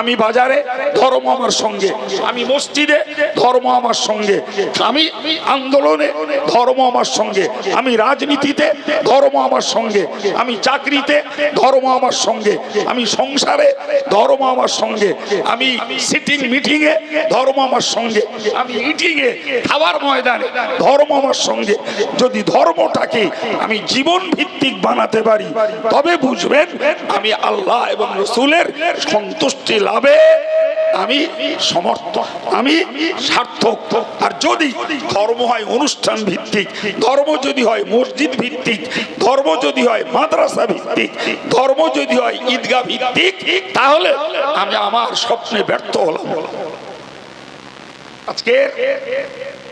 আমি বাজারে, ধর্ম আমার সঙ্গে। আমি মসজিদে, ধর্ম আমার সঙ্গে। আমি আন্দোলনে, ধর্ম আমার সঙ্গে। আমি রাজনীতিতে, ধর্ম আমার সঙ্গে। আমি চাকরিতে, ধর্ম আমার সঙ্গে। আমি সংসারে, ধর্ম আমার সঙ্গে। আমি সিটিং মিটিংয়ে ধর্ম আমার সঙ্গে। আমি মিটিংয়ে খাবার ময়দানে, ধর্ম আমার সঙ্গে। যদি ধর্মটাকে আমি জীবন ভিত্তিক বানাতে পারি, তবে বুঝবেন, আমি আল্লাহ এবং রসুলের সন্তুষ্টি লাভে আমি সমর্থ আমি সার্থক। আর যদি ধর্ম হয় অনুষ্ঠান ভিত্তিক, ধর্ম যদি হয় মসজিদ ভিত্তিক, ধর্ম যদি হয় মাদ্রাসা ভিত্তিক, ধর্ম যদি হয় ঈদগা ভিত্তিক, তাহলে আমি আমার স্বপ্নে ব্যর্থ হলাম। আজকে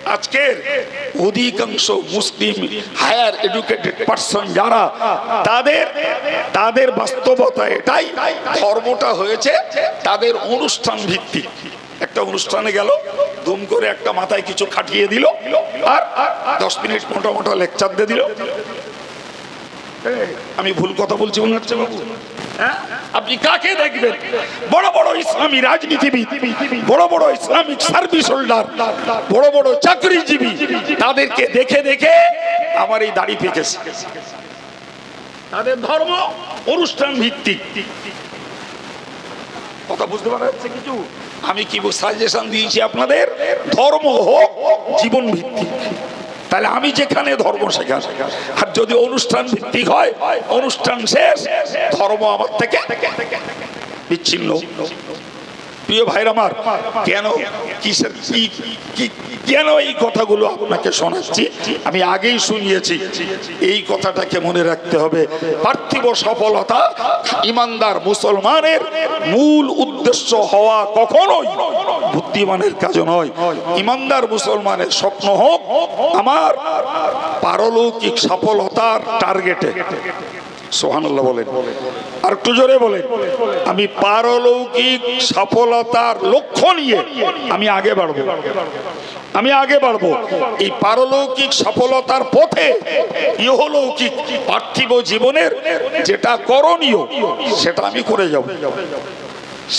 আজকের অধিকাংশ মুসলিম হায়ার এডুকেটেড পার্সন যারা, তাদের তাদের বাস্তবতা এটাই। ধর্মটা হয়েছে তাদের অনুষ্ঠান ভিত্তিক। একটা অনুষ্ঠানে গেল, দুম করে একটা মাথায় কিছু খাটিয়ে দিল, আর দশ মিনিট মোটা মোটা লেকচার দিয়ে দিল। আমি ভুল কথা বলছি মনে হচ্ছে বাবু? হ্যাঁ? আপনি কাকে দেখবেন? বড় বড় ইসলামী রাজনীতিবিদ বড় বড় ইসলামিক সার্ভিস হোল্ডার বড় বড় চাকরিজীবী তাদেরকে দেখে দেখে আমার এই দাড়ি পেকেছে তাদের ধর্ম অনুষ্ঠান ভিত্তিক। কথা বুঝতে পারা যাচ্ছে কিছু? আমি কি সাজেশন দিয়েছি আপনাদের? ধর্ম হোক জীবন ভিত্তিক। তাহলে আমি যেখানে ধর্ম শেখা আর যদি অনুষ্ঠান ভিত্তিক হয় অনুষ্ঠান শেষ ধর্ম আমার থেকে বিচ্ছিন্ন। প্রিয় ভাইর আমার, কেন, কিসের, কি কেন এই কথাগুলো আপনাকে শোনাচ্ছি? আমি আগেই শুনিয়েছি, এই কথাটাকে মনে রাখতে হবে। পার্থিব সফলতা ইমানদার মুসলমানের মূল উদ্দেশ্য হওয়া কখনোই বুদ্ধিমানের কাজ নয়। ইমানদার মুসলমানের স্বপ্ন হোক, আমার পারলৌকিক সফলতার টার্গেটে সোহানুল্লাহ বলেন। আর একটু জোরে বলেন। আমি পারলৌকিক সফলতার লক্ষ্য নিয়ে আমি আগে বাড়বো। আমি আগে বাড়বো। এই পারলৌকিক সফলতার পথে ইহলৌকিক পার্থিব জীবনের যেটা করণীয়, সেটা আমি করে যাব।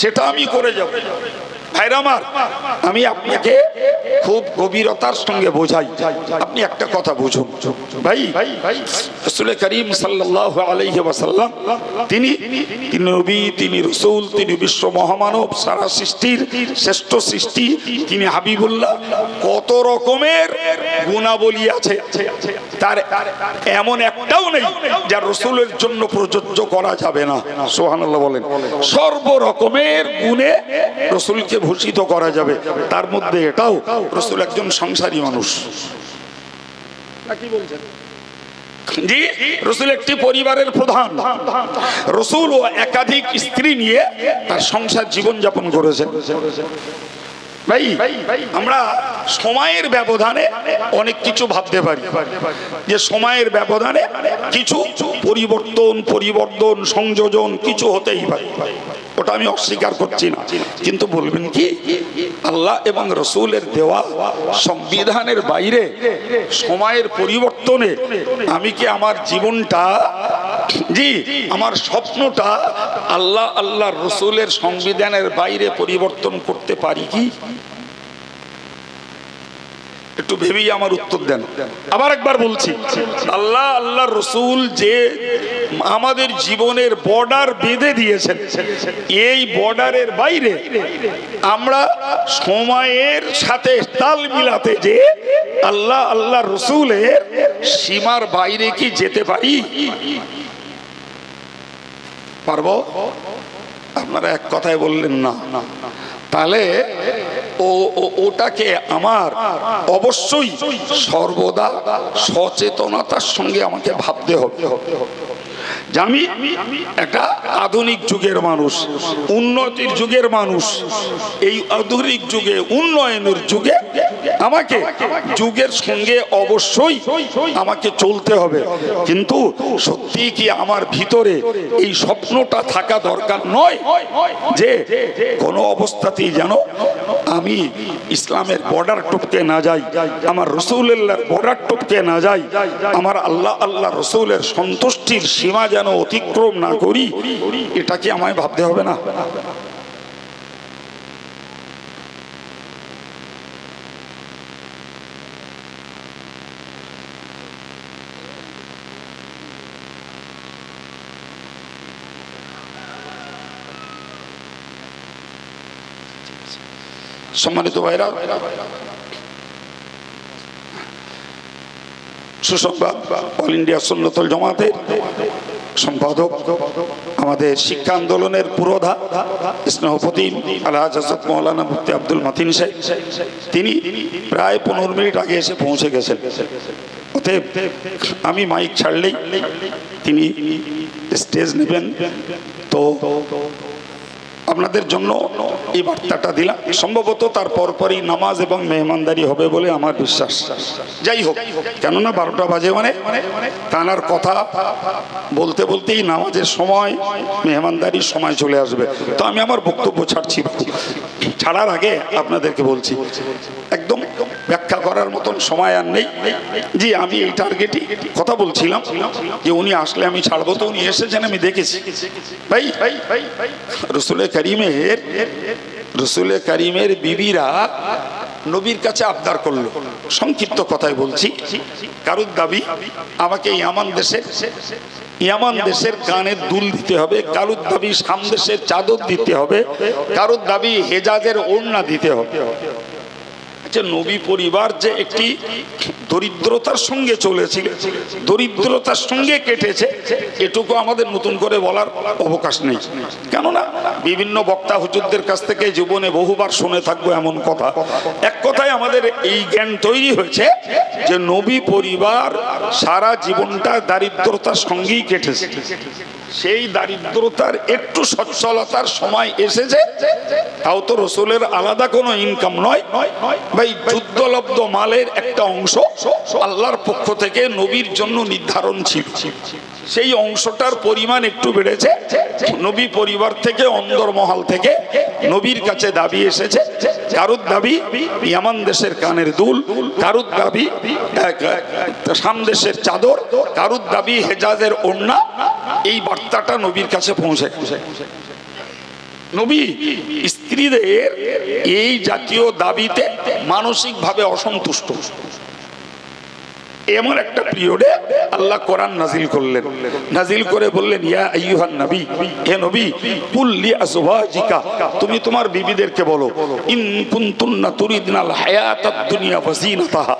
সেটা আমি করে যাব। আমি আপনাকে খুব গভীরতার সঙ্গে বোঝাই। আপনি একটা কথা বুঝুন। ভাই, রসুল করিম সাল্লাহ তিনি নবী, তিনি রসুল, তিনি বিশ্ব মহামানব, সারা সৃষ্টির শ্রেষ্ঠ সৃষ্টি, তিনি হাবিবুল্লাহ, কত রকমের গুণাবলী আছে। তার এমন একটাও নেই যা রসুলের জন্য প্রযোজ্য করা যাবে না। সোহানাল্লাহ বলেন। সর্ব রকমের গুণে রসুলকে ভূষিত করা যাবে। তার মধ্যে এটাও রসুল একজন সংসারী মানুষ। জি রসুল একটি পরিবারের প্রধান। রসুল ও একাধিক স্ত্রী নিয়ে তার সংসার জীবন যাপন করেছেন। ভাই, আমরা সময়ের ব্যবধানে অনেক কিছু ভাবতে পারি। যে সময়ের ব্যবধানে কিছু পরিবর্তন পরিবর্তন, সংযোজন কিছু হতেই পারে। ওটা আমি অস্বীকার করছি না। কিন্তু বলবেন কি, আল্লাহ এবং রসুলের দেওয়া সংবিধানের বাইরে সময়ের পরিবর্তনে আমি কি আমার জীবনটা, জি, আমার স্বপ্নটা আল্লাহ আল্লাহ রসুলের সংবিধানের বাইরে পরিবর্তন করতে পারি কি? একটু ভেবেই আমার উত্তর দেন। আবার একবার বলছি। আল্লাহ আল্লাহ রসুল যে আমাদের জীবনের বর্ডার বেঁধে দিয়েছেন এই বর্ডারের বাইরে আমরা সময়ের সাথে তাল মিলাতে যে আল্লাহ আল্লাহ রসুলের সীমার বাইরে কি যেতে পারি? পারব? আপনারা এক কথায় বললেন না না। তাহলে ও ওটাকে আমার অবশ্যই সর্বদা সচেতনতার সঙ্গে আমাকে ভাবতে হবে। যে আমি একটা আধুনিক যুগের মানুষ, উন্নতির যুগের মানুষ, এই আধুনিক যুগে, উন্নয়নের যুগে আমাকে যুগের সঙ্গে অবশ্যই আমাকে চলতে হবে। কিন্তু সত্যি কি আমার ভিতরে এই স্বপ্নটা থাকা দরকার নয় যে কোনো অবস্থাতেই যেন আমি ইসলামের বর্ডার টপকে না যাই, আমার রসুল্লাহর বর্ডার টপকে না যাই, আমার আল্লাহ আল্লাহ রসুলের সন্তুষ্টির সীমা যেন অতিক্রম না করি, এটা কি আমায় ভাবতে হবে না? সম্মানিত ভাইরা, সুসংবাদ, অল ইন্ডিয়া সন্ন্যতল জমাতে সম্পাদক, আমাদের শিক্ষা আন্দোলনের পুরোধা, স্নেহপতি আলহাজ হাজরত মৌলানা মুক্তি আব্দুল মাতিন সাহেব। তিনি প্রায় পনেরো মিনিট আগে এসে পৌঁছে গেছেন। অতএব আমি মাইক ছাড়লেই তিনি স্টেজ নেবেন। তো আপনাদের জন্য এই বার্তাটা দিলাম। সম্ভবত তার পরপরই নামাজ এবং মেহমানদারি হবে বলে আমার বিশ্বাস। যাই হোক, কেননা বারোটা বাজে মানে তানার কথা বলতে বলতেই নামাজের সময়, মেহমানদারির সময় চলে আসবে। তো আমি আমার বক্তব্য ছাড়ছি ছাড়ার আগে আপনাদেরকে বলছি, একদম করার মতন সময় আর নেই। জি, আমি এই টার্গেটই কথা বলছিলাম যে উনি আসলে আমি ছাড়বো তো উনি এসেছেন, আমি দেখেছি। ভাই, রসুল করিমের রসুল করিমের বিবিরা নবীর কাছে আবদার করল। সংক্ষিপ্ত কথায় বলছি, কারুর দাবি? আমাকে ইয়ামান দেশের ইয়ামান দেশের কানের দুল দিতে হবে, কারুর দাবি সামদেশের চাদর দিতে হবে, কারুর দাবি হেজাজের ওড়না দিতে হবে। যে নবী পরিবার যে একটি দরিদ্রতার সঙ্গে চলেছিল, দরিদ্রতার সঙ্গে কেটেছে, এটুকু আমাদের নতুন করে বলার অবকাশ নেই। কেননা, বিভিন্ন বক্তা হুজুরদের কাছ থেকে জীবনে বহুবার শুনে থাকব এমন কথা। এক কথায় আমাদের এই জ্ঞান তৈরি হয়েছে যে নবী পরিবার সারা জীবনটা দারিদ্রতার সঙ্গেই কেটেছে। সেই দারিদ্রতার একটু সচ্ছলতার সময় এসেছে, তাও তো রসুলের আলাদা কোনো ইনকাম নয়। ভাই, যুদ্ধলব্ধ মালের একটা অংশ আল্লাহর পক্ষ থেকে নবীর জন্য নির্ধারণ ছিল। সেই অংশটার পরিমাণ একটু বেড়েছে। নবী পরিবার থেকে অন্দরমহল থেকে নবীর কাছে দাবি এসেছে কারুর দাবি, ইয়ামান দেশের কানের দুল কারুর দাবি সাম দেশের চাদর কারুর দাবি, হেজাজের ওড়না। এই বার্তাটা নবীর কাছে পৌঁছে নবী, স্ত্রীদের এই জাতীয় দাবিতে মানসিকভাবে অসন্তুষ্ট। এমন একটা পিরিয়ডে আল্লাহ কোরআন নাজিল করলেন। নাজিল করে বললেন, ইয়া আইয়ুহান নবী, হে নবী, কুল লি আজওয়াজিকা, তুমি তোমার বিবিদেরকে বলো, ইন কুনতুন্না তুরিদনাল হায়াতাদ দুনিয়া ওয়াজিনাতাহা,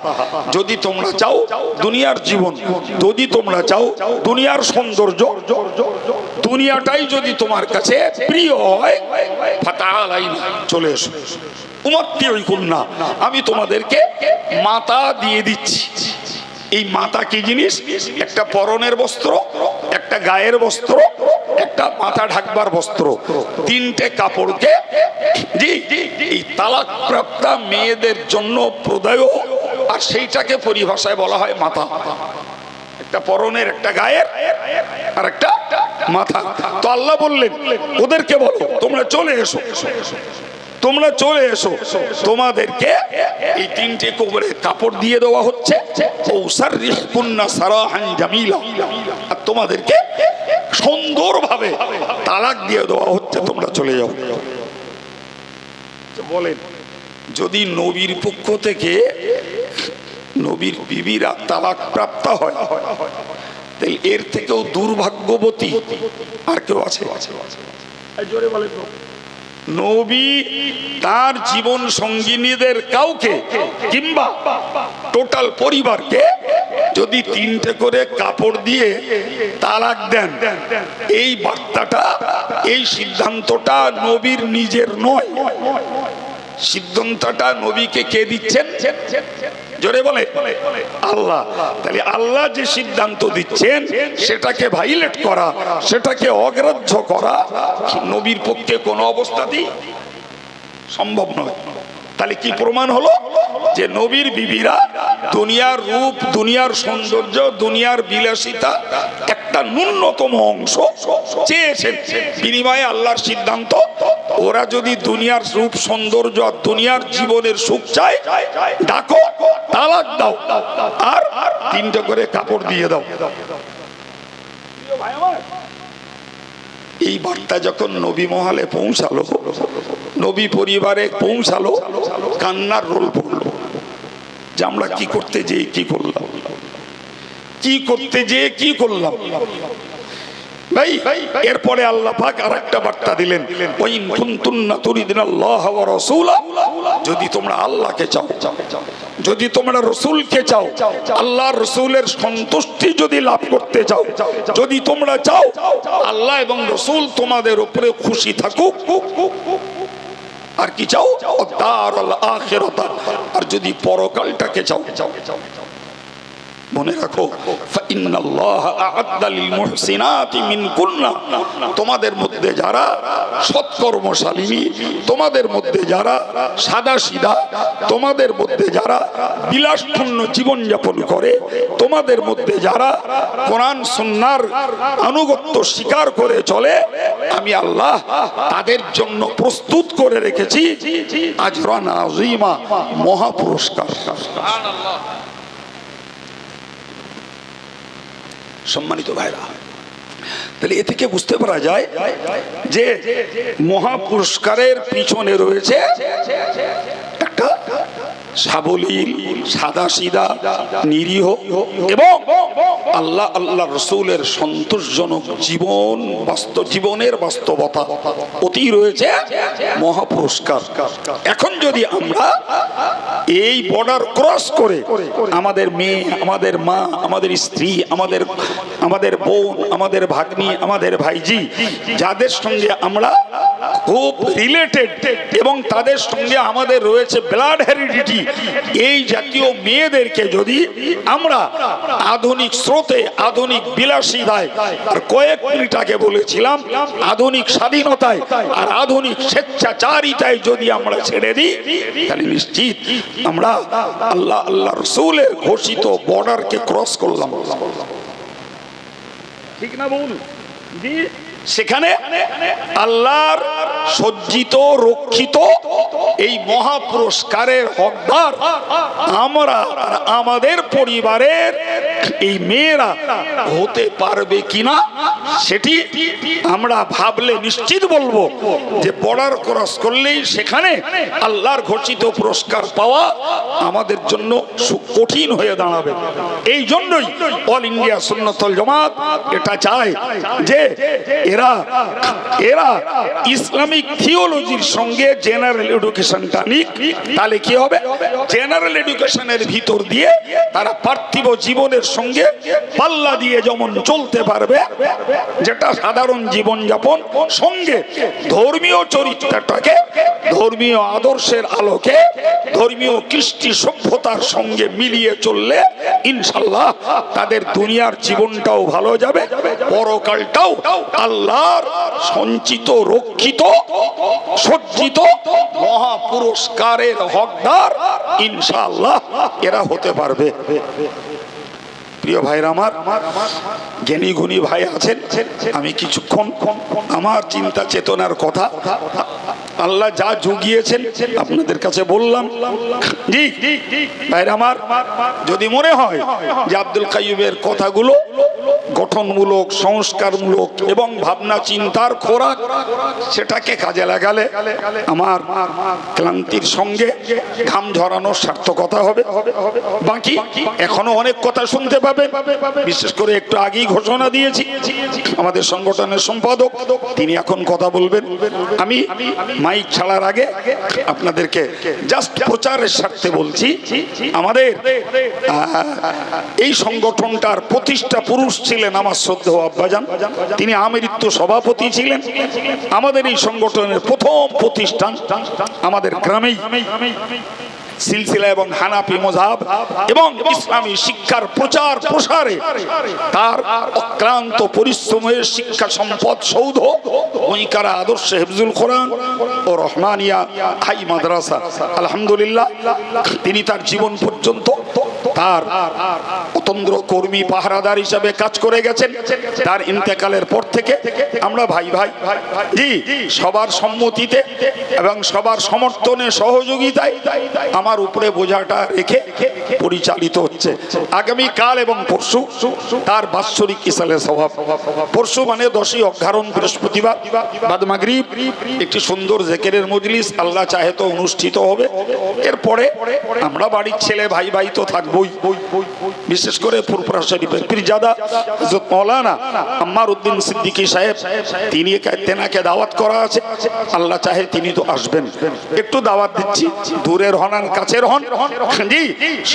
যদি তোমরা চাও দুনিয়ার জীবন, যদি তোমরা চাও দুনিয়ার সৌন্দর্য, দুনিয়াটাই যদি তোমার কাছে প্রিয় হয় ফাতালাইনা চলে এসো। উমাত্তি কন্যা আমি তোমাদেরকে মাতা দিয়ে দিচ্ছি। এই মাথা কি জিনিস? একটা পরনের বস্ত্র, একটা গায়ের বস্ত্র, একটা মাথা ঢাকবার বস্ত্র। তিনটে কাপড়কে, জি, এই তালাক প্রাপ্তা মেয়েদের জন্য প্রদায় আর সেইটাকে পরিভাষায় বলা হয় মাথা। একটা পরনের, একটা গায়ের, আর একটা মাথা। তো আল্লাহ বললেন, ওদেরকে বলো, তোমরা চলে এসো। তোমরা চলে এসো। তোমাদেরকে এই তিনটে কোবরে কাপড় দিয়ে দেওয়া হচ্ছে। তোমাদেরকে সুন্দরভাবে তালাক দিয়ে দেওয়া হচ্ছে, তোমরা চলে যাও। বলেন, যদি নবীর পক্ষ থেকে নবীর বিবিরা তালাক প্রাপ্ত হয় এর থেকেও দুর্ভাগ্যবতী আর কেউ আছে? জোরে বলে নবী তার জীবন সঙ্গিনীদের কাউকে কিংবা টোটাল পরিবারকে যদি তিনটে করে কাপড় দিয়ে তালাক দেন, এই বার্তাটা, এই সিদ্ধান্তটা নবীর নিজের নয়। সিদ্ধান্তটা নবীকে কে দিচ্ছেন? জোরে বলে। আল্লাহ। তাহলে আল্লাহ যে সিদ্ধান্ত দিচ্ছেন, সেটাকে ভাইলেট করা, সেটাকে অগ্রাহ্য করা নবীর পক্ষে কোনো অবস্থাতেই সম্ভব নয়। তাহলে কি প্রমাণ হলো? যে নবীর বিবিরা দুনিয়ার রূপ, দুনিয়ার সৌন্দর্য, দুনিয়ার বিলাসিতা একটা ন্যূনতম অংশ চেয়েছেন। বিনিময়ে আল্লাহর সিদ্ধান্ত, ওরা যদি দুনিয়ার রূপ, সৌন্দর্য আর দুনিয়ার জীবনের সুখ চায়, ডাকো, তালাক দাও, আর তিনটা করে কাপড় দিয়ে দাও। এই বার্তা যখন নবী মহলে পৌঁছালো, নবী পরিবারে পৌঁছালো, কান্নার রোল যে আমরা কি করতে যেয়ে কি করলাম? কি করতে যেয়ে কি করলাম? ভাই, এরপরে আল্লাহ পাক আর একটা বার্তা দিলেন, ওই কুনতুন্না তুরিদিন আল্লাহ ওয়া রাসূলা যদি তোমরা আল্লাহকে চাও, যদি তোমরা রসুলকে চাও, আল্লাহ রসুলের সন্তুষ্টি যদি লাভ করতে চাও, যদি তোমরা চাও, আল্লাহ এবং রসুল তোমাদের উপরে খুশি থাকুক। আর কি চাও? আর যদি পরকালটাকে চাও? মনে রাখো তোমাদের মধ্যে যারা সৎকর্মশালিনী তোমাদের মধ্যে যারা সাদা সিধা তোমাদের মধ্যে যারা বিলাসপূর্ণ জীবন যাপন করে, তোমাদের মধ্যে যারা কোরআন, সুন্নার আনুগত্য স্বীকার করে চলে, আমি আল্লাহ তাদের জন্য প্রস্তুত করে রেখেছি আজরান আজিমা মহা পুরস্কার। সম্মানিত ভাইরা। তাহলে এ থেকে বুঝতে পারা যায় যে মহাপুরস্কারের পিছনে রয়েছে একটা সাবলীল সাদা সিদা নিরীহ এবং আল্লাহ আল্লাহ রসুলের সন্তোষজনক জীবন বাস্তব জীবনের বাস্তবতা অতি রয়েছে মহা পুরস্কার এখন যদি আমরা এই বর্ডার ক্রস করে আমাদের মেয়ে, আমাদের মা, আমাদের স্ত্রী, আমাদের আমাদের বোন, আমাদের ভাগ্নি, আমাদের ভাইজি, যাদের সঙ্গে আমরা খুব রিলেটেড এবং তাদের সঙ্গে আমাদের রয়েছে ব্লাড হেরিডিটি এই জাতীয় মেয়েদেরকে যদি আমরা আধুনিক স্রোতে, আধুনিক বিলাসিতায়, আর কয়েক মিনিট আগে বলেছিলাম, আধুনিক স্বাধীনতায় আর আধুনিক স্বেচ্ছাচারিতায় যদি আমরা ছেড়ে দিই, তাহলে নিশ্চিত আমরা আল্লাহ আল্লাহ রসুলের ঘোষিত বর্ডারকে ক্রস করলাম। ঠিক না বলুন জি সেখানে আল্লাহর সজ্জিত, রক্ষিত এই মহা পুরস্কারের হকদার আমরা আমাদের পরিবারের এই মেয়েরা হতে পারবে কিনা সেটি আমরা ভাবলে নিশ্চিত বলব যে বর্ডার ক্রস করলেই সেখানে আল্লাহর ঘোষিত পুরস্কার পাওয়া আমাদের জন্য কঠিন হয়ে দাঁড়াবে। এই জন্যই অল ইন্ডিয়া সুন্নতল জামাত এটা চায় যে এরা এরা ইসলামিক থিওলজির সঙ্গে জেনারেল এডুকেশনটা নিক, তাহলে কি হবে? জেনারেল এডুকেশনের ভিতর দিয়ে তারা পার্থিব জীবনের সঙ্গে পাল্লা দিয়ে যেমন চলতে পারবে, যেটা সাধারণ জীবন যাপন সঙ্গে ধর্মীয় চরিত্রটাকে, ধর্মীয় আদর্শের আলোকে, ধর্মীয় কৃষ্টি সভ্যতার সঙ্গে মিলিয়ে চললে ইনশাল্লাহ তাদের দুনিয়ার জীবনটাও ভালো যাবে, পরকালটাও আল্লাহর সঞ্চিত রক্ষিত সজ্জিত মহাপুরস্কারের হকদার ইনশাল্লাহ এরা হতে পারবে। প্রিয় ভাইরা আমার, জ্ঞানী গুণী ভাই আছেন, আমি কিছুক্ষণ আমার চিন্তা চেতনার কথা আল্লাহ যা জুগিয়েছেন আপনাদের কাছে বললাম। জি আমার, যদি মনে হয় যে আব্দুল কাইয়ুবের কথাগুলো গঠনমূলক, সংস্কারমূলক এবং ভাবনা চিন্তার খোরাক, সেটাকে কাজে লাগালে আমার ক্লান্তির সঙ্গে ঘাম ঝরানোর সার্থকতা হবে। বাকি এখনও অনেক কথা শুনতে পাবে। বিশেষ করে একটু আগেই ঘোষণা দিয়েছি। আমাদের সংগঠনের সম্পাদক, তিনি এখন কথা বলবেন। আমি মাইক ছাড়ার আগে আপনাদেরকে জাস্ট প্রচারের স্বার্থে বলছি, আমাদের এই সংগঠনটার প্রতিষ্ঠা পুরুষ ছিলেন আমার শ্রদ্ধ আব্বাজান। তিনি আমৃত্য সভাপতি ছিলেন। আমাদের এই সংগঠনের প্রথম প্রতিষ্ঠান আমাদের গ্রামেই। সিলসিলা এবং হানাফি মজাব এবং ইসলামী শিক্ষার প্রচার প্রসারে তার অক্লান্ত পরিশ্রমের শিক্ষা সম্পদ সৌধ ওইকারা আদর্শ হেফজুল কোরআন ও রহমানিয়া হাই মাদ্রাসা। আলহামদুলিল্লাহ, তিনি তার জীবন পর্যন্ত তার অতন্দ্র কর্মী পাহারাদার হিসাবে কাজ করে গেছেন। তার ইন্তেকালের পর থেকে আমরা ভাই ভাই জি, সবার সম্মতিতে এবং সবার সমর্থনে, সহযোগিতায় আমার উপরে বোঝাটা রেখে পরিচালিত হচ্ছে। আগামী কাল এবং পরশু তার বাৎসরিক ইসালের স্বভাব। পরশু মানে দশই অঘারণ বৃহস্পতিবার। বাদ মাগরিব, একটি সুন্দর জেকেরের মজলিস, আল্লাহ চাহে তো অনুষ্ঠিত হবে। এরপরে আমরা বাড়ির ছেলে ভাই ভাই তো থাকবোই। বই বিশেষ করে ফুরফুরা আম্মার উদ্দিন সিদ্দিকী সাহেব, তিনি তেনাকে দাওয়াত করা আছে। আল্লাহ চাহে তিনি তো আসবেন। একটু দাওয়াত দিচ্ছি। দূরের হন আর কাছের হন। জি,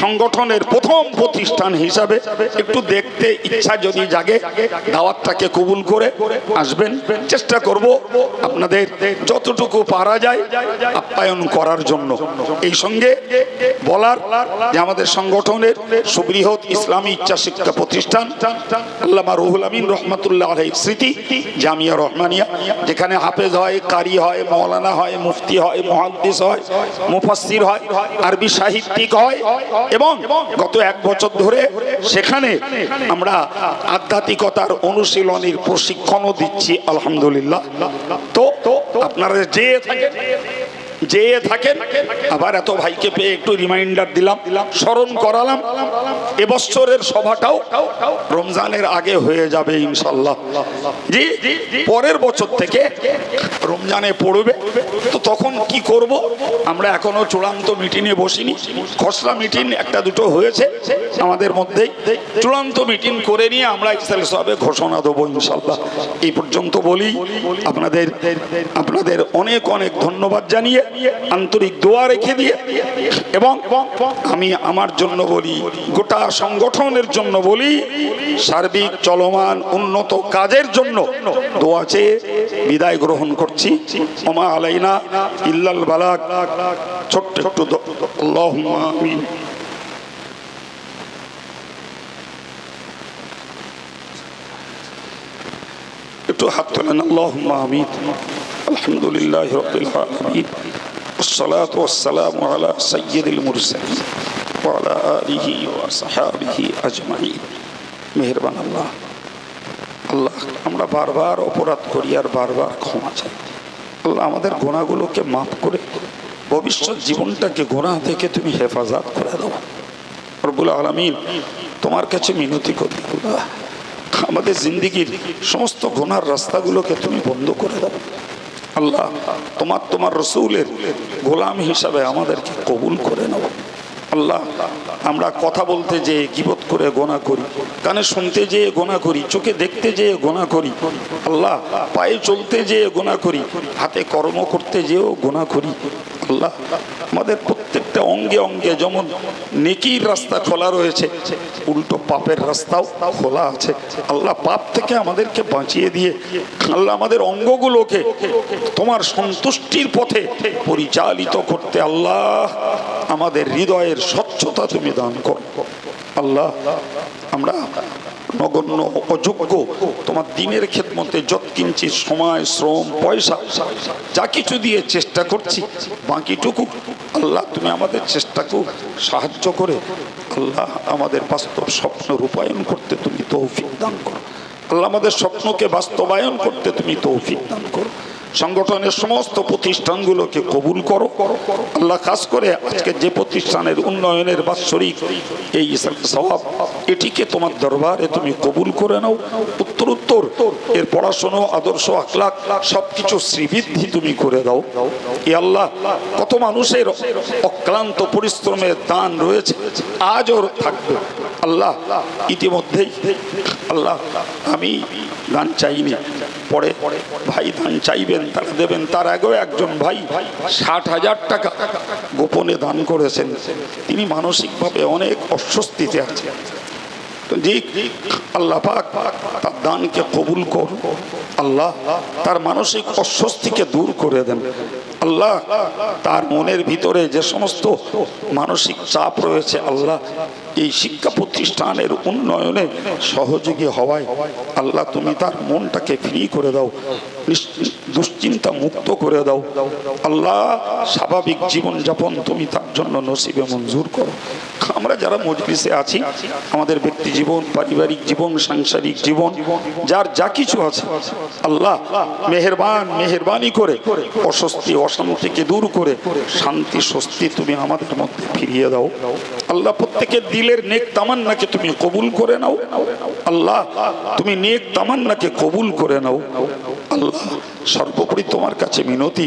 সংগঠনের প্রথম প্রতিষ্ঠান হিসাবে একটু দেখতে ইচ্ছা যদি জাগে, দাওয়াতটাকে কবুল করে আসবেন। চেষ্টা করব আপনাদের যতটুকু পারা যায় আপ্যায়ন করার জন্য। এই সঙ্গে বলার যে আমাদের সংগঠনের সুবৃহৎ ইসলামী ইচ্ছা শিক্ষা প্রতিষ্ঠান আল্লামা রুহুল আমিন রহমতুল্লাহ আলাই স্মৃতি, জামিয়া রহমানিয়া, যেখানে হাফেজ হয়, কারি হয় মৌলানা হয়, মুফতি হয়, মহাদ্দিস হয়, মুফাসসির হয়, আরবি সাহিত্যিক হয় এবং গত এক বছর ধরে সেখানে আমরা আধ্যাত্মিকতার অনুশীলনের প্রশিক্ষণও দিচ্ছি, আলহামদুলিল্লাহ। তো আপনারা যে থাকেন যে থাকেন। আবার এত ভাইকে পেয়ে একটু রিমাইন্ডার দিলাম, স্মরণ করালাম। এবছরের সভাটাও রমজানের আগে হয়ে যাবে ইনশাল্লাহ। জি, পরের বছর থেকে রমজানে পড়বে। তো তখন কি করব? আমরা এখনও চূড়ান্ত মিটিংয়ে বসিনি। খসড়া মিটিং একটা দুটো হয়েছে আমাদের মধ্যেই। চূড়ান্ত মিটিং করে নিয়ে আমরা ইসলাম সবে ঘোষণা দেবো ইনশাল্লাহ। এই পর্যন্ত বলি, আপনাদের আপনাদের অনেক অনেক ধন্যবাদ জানিয়ে আন্তরিক দোয়া রেখে দিয়ে এবং আমি আমার জন্য বলি, গোটা সংগঠনের জন্য বলি, সার্বিক চলমান উন্নত কাজের জন্য দোয়া চেয়ে বিদায় গ্রহণ করছি। ওমা আলাইনা ইল্লাল বালাক। ছোট্ট একটু একটু হাত তোলেন। আল্লাহুম্মা আমিন। আলহামদুলিল্লাহ রব্বিল আলামিন। والصلاة والسلام على سيد المرسلين وعلى آله وصحابه أجمعين মেহেরবান আল্লাহ আল্লাহ আমরা বারবার অপরাধ করি আর বারবার ক্ষমা চাই আল্লাহ আমাদের গোনাগুলোকে মাফ করে ভবিষ্যৎ জীবনটাকে গোনা থেকে তুমি হেফাজত করে দাও রব্বুল আলমিন তোমার কাছে মিনতি করি আল্লাহ আমাদের জিন্দিগির সমস্ত গোনার রাস্তাগুলোকে তুমি বন্ধ করে দাও আল্লাহ, তোমার তোমার রসুলের গোলাম হিসাবে আমাদেরকে কবুল করে নেব আল্লাহ, আমরা কথা বলতে যে গিবত করে গোনা করি, কানে শুনতে যেয়ে গোনা করি, চোখে দেখতে যেয়ে গোনা করি, আল্লাহ, পায়ে চলতে যেয়ে গোনা করি, হাতে কর্ম করতে যেয়েও গোনা করি। আল্লাহ, আমাদের প্রত্যেকটা অঙ্গে অঙ্গে যেমন নেকির রাস্তা খোলা রয়েছে, উল্টো পাপের রাস্তাও খোলা আছে। আল্লাহ পাপ থেকে আমাদেরকে বাঁচিয়ে দিয়ে, আল্লাহ আমাদের অঙ্গগুলোকে তোমার সন্তুষ্টির পথে পরিচালিত করতে আল্লাহ আমাদের হৃদয়ের স্বচ্ছতা তুমি দান করো। আল্লাহ, আমরা নগণ্য অযোগ্য। তোমার দিনের খেদমতে যত কিঞ্চি সময়, শ্রম, পয়সা, যা কিছু দিয়ে চেষ্টা করছি, বাকিটুকু আল্লাহ তুমি আমাদের চেষ্টাকেও সাহায্য করে। আল্লাহ আমাদের বাস্তব স্বপ্ন রূপায়ণ করতে তুমি তৌফিক দান করো। আল্লাহ আমাদের স্বপ্নকে বাস্তবায়ন করতে তুমি তৌফিক দান করো। সংগঠনের সমস্ত প্রতিষ্ঠানগুলোকে কবুল করো। আল্লাহ খাস করে আজকে যে প্রতিষ্ঠানের উন্নয়নের বাৎসরিক এই স্বভাব এটিকে তোমার দরবারে তুমি কবুল করে নাও। উত্তর উত্তর এর পড়াশোনা, আদর্শ আখলাক সব কিছু শ্রীবৃদ্ধি তুমি করে দাও। এ আল্লাহ, কত মানুষের অক্লান্ত পরিশ্রমের দান রয়েছে, আজও থাকবে। আল্লাহ, ইতিমধ্যেই আল্লাহ, আমি দান চাইনি। পরে ভাই দান চাইবেন, তারা দেবেন। তার আগেও একজন ভাই ষাট হাজার টাকা গোপনে দান করেছেন। তিনি মানসিকভাবে অনেক অস্বস্তিতে আছেন। আল্লাহ পাক তার দানকে কবুল কর আল্লাহ তার মানসিক অস্বস্তিকে দূর করে দেন। আল্লাহ তার মনের ভিতরে যে সমস্ত মানসিক চাপ রয়েছে, আল্লাহ এই শিক্ষা প্রতিষ্ঠানের উন্নয়নে সহযোগী হওয়ায় আল্লাহ তুমি তার মনটাকে ফ্রি করে দাও। দুশ্চিন্তা মুক্ত করে দাও। আল্লাহ স্বাভাবিক জীবনযাপন তুমি তার জন্য নসিবে মঞ্জুর করো। আমরা যারা মজলিসে আছি, আমাদের ব্যক্তি জীবন, পারিবারিক জীবন, সাংসারিক জীবন, যার যা কিছু আছে, আল্লাহ মেহেরবান, মেহেরবানি করে, অস্বস্তি, অশান্তিকে দূর করে, শান্তি, স্বস্তি তুমি আমাদের মধ্যে ফিরিয়ে দাও। আল্লাহ প্রত্যেকের দিলের নেক তামান্নাকে তুমি কবুল করে নাও। আল্লাহ তুমি নেক তামান্নাকে কবুল করে নাও। আল্লাহ সর্বোপরি তোমার কাছে মিনতি।